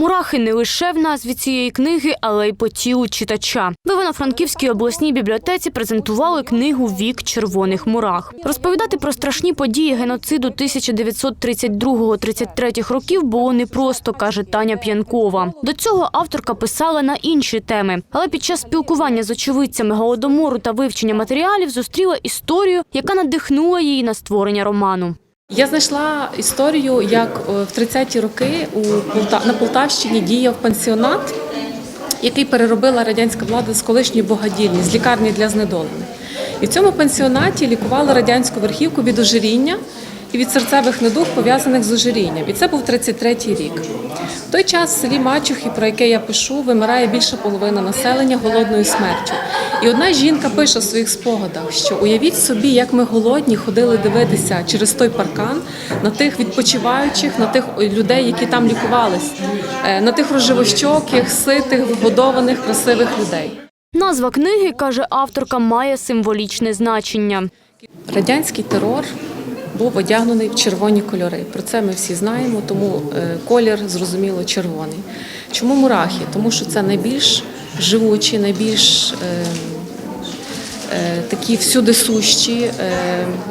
Мурахи не лише в назві цієї книги, але й по тілу читача. В Івано-Франківській обласній бібліотеці презентували книгу Вік червоних мурах. Розповідати про страшні події геноциду 1932-33 років було непросто, каже Таня П'янкова. До цього авторка писала на інші теми, але під час спілкування з очевидцями голодомору та вивчення матеріалів зустріла історію, яка надихнула її на створення роману. Я знайшла історію, як е, в 30-ті роки на Полтавщині діяв пансіонат, який переробила радянська влада з колишньої богадільні, з лікарні для знедолених. І в цьому пансіонаті лікували радянську верхівку від ожиріння і від серцевих недуг, пов'язаних з ожирінням. І це був 33-й рік. В той час в селі Мачухи, про яке я пишу, вимирає більша половина населення голодною смертю. І одна жінка пише в своїх спогадах, що уявіть собі, як ми голодні ходили дивитися через той паркан на тих відпочиваючих, на тих людей, які там лікувались, е, на тих рожевощоких, ситих, вгодованих, красивих людей. Назва книги, каже авторка, має символічне значення. Радянський терор був одягнений в червоні кольори. Про це ми всі знаємо, тому е, колір зрозуміло червоний. Чому мурахи? Тому що це найбільш живучі, найбільш е, е, такі всюди сущі,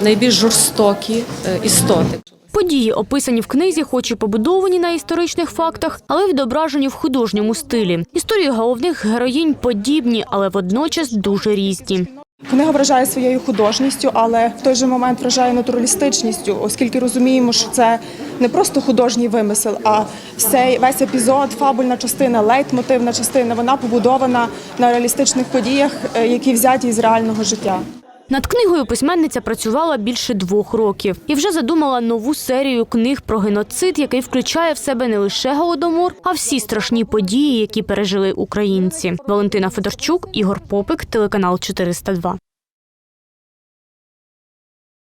найбільш жорстокі істоти. Події, описані в книзі, хоч і побудовані на історичних фактах, але відображені в художньому стилі. Історії головних героїнь подібні, але водночас дуже різні. Книга вражає своєю художністю, але в той же момент вражає натуралістичністю, оскільки розуміємо, що це не просто художній вимисел, а весь епізод, фабульна частина, лейтмотивна частина, вона побудована на реалістичних подіях, е, які взяті з реального життя. Над книгою письменниця працювала більше двох років і вже задумала нову серію книг про геноцид, який включає в себе не лише голодомор, а всі страшні події, які пережили українці. Валентина Федорчук, Ігор Попик, телеканал 402.